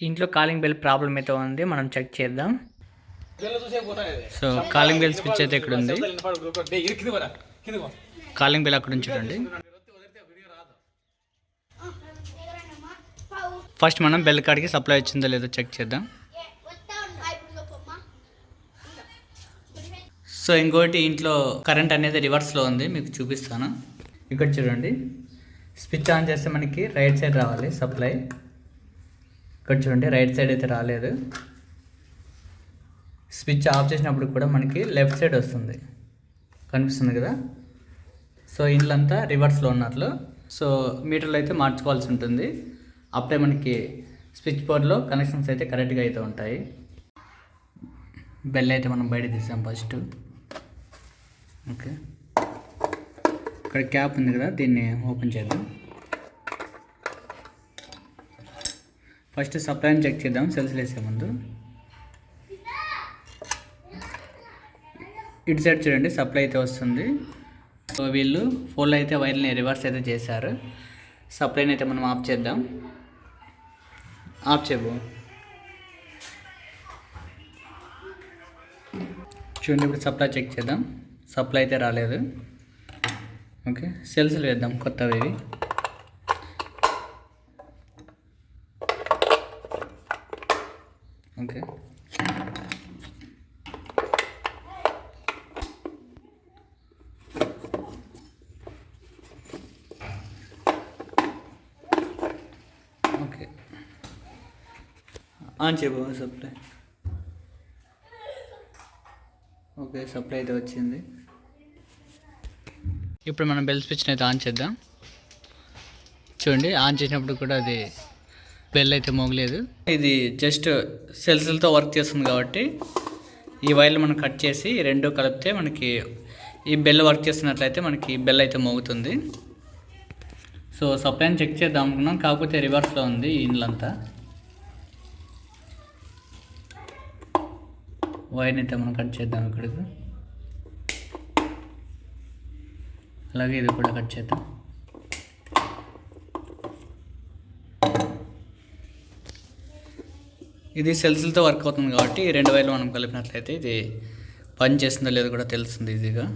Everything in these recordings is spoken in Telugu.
ఇంట్లో కాలింగ్ బెల్ ప్రాబ్లం అయితే ఉంది. మనం చెక్ చేద్దాం. సో కాలింగ్ బెల్ స్విచ్ అయితే ఇక్కడ ఉంది. కాలింగ్ బెల్ అక్కడ ఉంచుకోండి ఫస్ట్ మనం బెల్ కాడికి సప్లై వచ్చిందో లేదో చెక్ చేద్దాం. సో ఇంకోటి ఇంట్లో కరెంట్ అనేది రివర్స్లో ఉంది. మీకు చూపిస్తాను. ఇక్కడ చూడండి. స్విచ్ ఆన్ చేస్తే మనకి రైట్ సైడ్ రావాలి సప్లై ఇక్కడ చూడండి రైట్ సైడ్ అయితే రాలేదు. స్విచ్ ఆఫ్ చేసినప్పుడు కూడా మనకి లెఫ్ట్ సైడ్ వస్తుంది. కనిపిస్తుంది కదా? సో ఇండ్లంతా రివర్స్లో ఉన్నట్లు. సో మీటర్లు అయితే మార్చుకోవాల్సి ఉంటుంది. అప్పుడే మనకి స్విచ్ బోర్డ్లో కనెక్షన్స్ అయితే కరెక్ట్గా అయితే ఉంటాయి. బెల్ అయితే మనం బయట తీసాం ఫస్ట్ ఓకే ఇక్కడ క్యాప్ ఉంది కదా దీన్ని ఓపెన్ చేద్దాం. ఫస్ట్ సప్లైని చెక్ చేద్దాం సెల్స్ వేసే ముందు. ఇటు సైడ్ చూడండి సప్లై అయితే వస్తుంది. సో వీళ్ళు ఫోన్లో అయితే వైర్ని రివర్స్ అయితే చేశారు. సప్లైని అయితే మనం ఆఫ్ చేద్దాం. ఆఫ్ చేయబో. చూడండి ఇప్పుడు సప్లై చెక్ చేద్దాం. సప్లై అయితే రాలేదు. ఓకే సెల్స్లు వేద్దాం కొత్తవి. ఓకే. ఓకే. ఆన్ చేయబో సప్లై. ఓకే సప్లై అయితే వచ్చింది. ఇప్పుడు మనం బెల్ స్విచ్ని అయితే ఆన్ చేద్దాం. చూడండి ఆన్ చేసినప్పుడు కూడా అది బెల్ అయితే మోగలేదు. ఇది జస్ట్ సెల్స్లతో వర్క్ చేస్తుంది కాబట్టి ఈ వైర్లు మనం కట్ చేసి రెండు కలిపితే మనకి ఈ బెల్ వర్క్ చేస్తున్నట్లయితే మనకి బెల్ అయితే మోగుతుంది. సో సప్లైని చెక్ చేద్దాం అనుకున్నాం. కాకపోతే రివర్స్లో ఉంది ఈ ఇండ్లంతా వైర్ని అయితే మనం కట్ చేద్దాం ఇక్కడికి. అలాగే ఇది కూడా కట్ చేద్దాం. ఇది సెల్స్లతో వర్క్ అవుతుంది కాబట్టి రెండు వైర్లు మనం కలిపినట్లయితే ఇది పని చేస్తుందో లేదో కూడా తెలుస్తుంది ఈజీగా.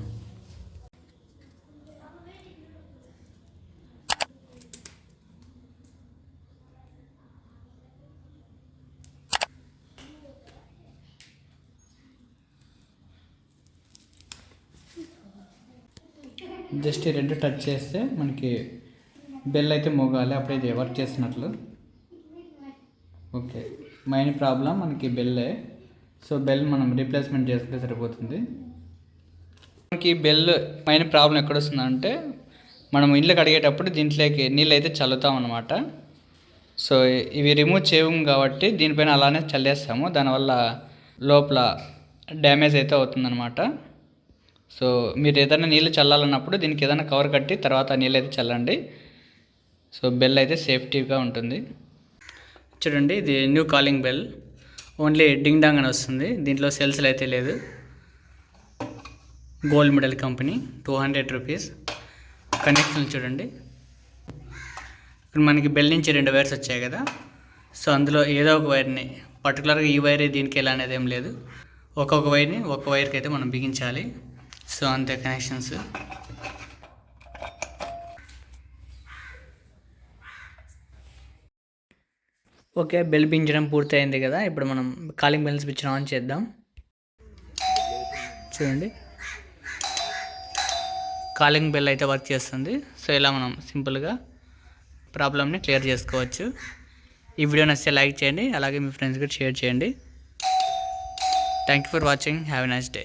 జస్ట్ ఈ రెండు టచ్ చేస్తే మనకి బెల్ అయితే మోగాలి అప్పుడే వర్క్ చేస్తున్నట్లు. ఓకే. మెయిన్ ప్రాబ్లం మనకి బెల్లే సో బెల్ మనం రీప్లేస్మెంట్ చేసుకుంటే సరిపోతుంది. మనకి బెల్ మెయిన్ ప్రాబ్లం ఎక్కడ వస్తుందంటే మనం ఇల్లు కడిగేటప్పుడు దీంట్లోకి నీళ్ళు అయితే చల్లుతాం అనమాట సో ఇవి రిమూవ్ చేయము కాబట్టి దీనిపైన అలానే చల్లేస్తాము. దానివల్ల లోపల డ్యామేజ్ అయితే అవుతుందన్నమాట. సో మీరు ఏదైనా నీళ్ళు చల్లాలన్నప్పుడు దీనికి ఏదైనా కవర్ కట్టి తర్వాత నీళ్ళు అయితే చల్లండి. సో బెల్ అయితే సేఫ్టీగా ఉంటుంది. చూడండి ఇది new calling bell only ding dong అని వస్తుంది. దీంట్లో సెల్స్లు అయితే లేదు. Gold medal company two hundred rupees connection చూడండి. ఇప్పుడు మనకి బెల్ నుంచి రెండు వైర్స్ వచ్చాయి కదా. సో అందులో ఏదో ఒక వైర్ని పర్టికులర్గా ఈ వైర్ దీనికి ఎలా అనేది ఏం లేదు. ఒక్కొక్క వైర్ని ఒక వైర్కి అయితే మనం బిగించాలి. సో అంతే కనెక్షన్స్ ఓకే బెల్ పించడం పూర్తయింది కదా. ఇప్పుడు మనం కాలింగ్ బెల్ స్విచ్ ఆన్ చేద్దాం. చూడండి. కాలింగ్ బెల్ అయితే వర్క్ చేస్తుంది. సో ఇలా మనం సింపుల్గా ప్రాబ్లమ్ని క్లియర్ చేసుకోవచ్చు. ఈ వీడియో నచ్చితే లైక్ చేయండి. అలాగే మీ ఫ్రెండ్స్కి షేర్ చేయండి. Thank you for watching have a nice day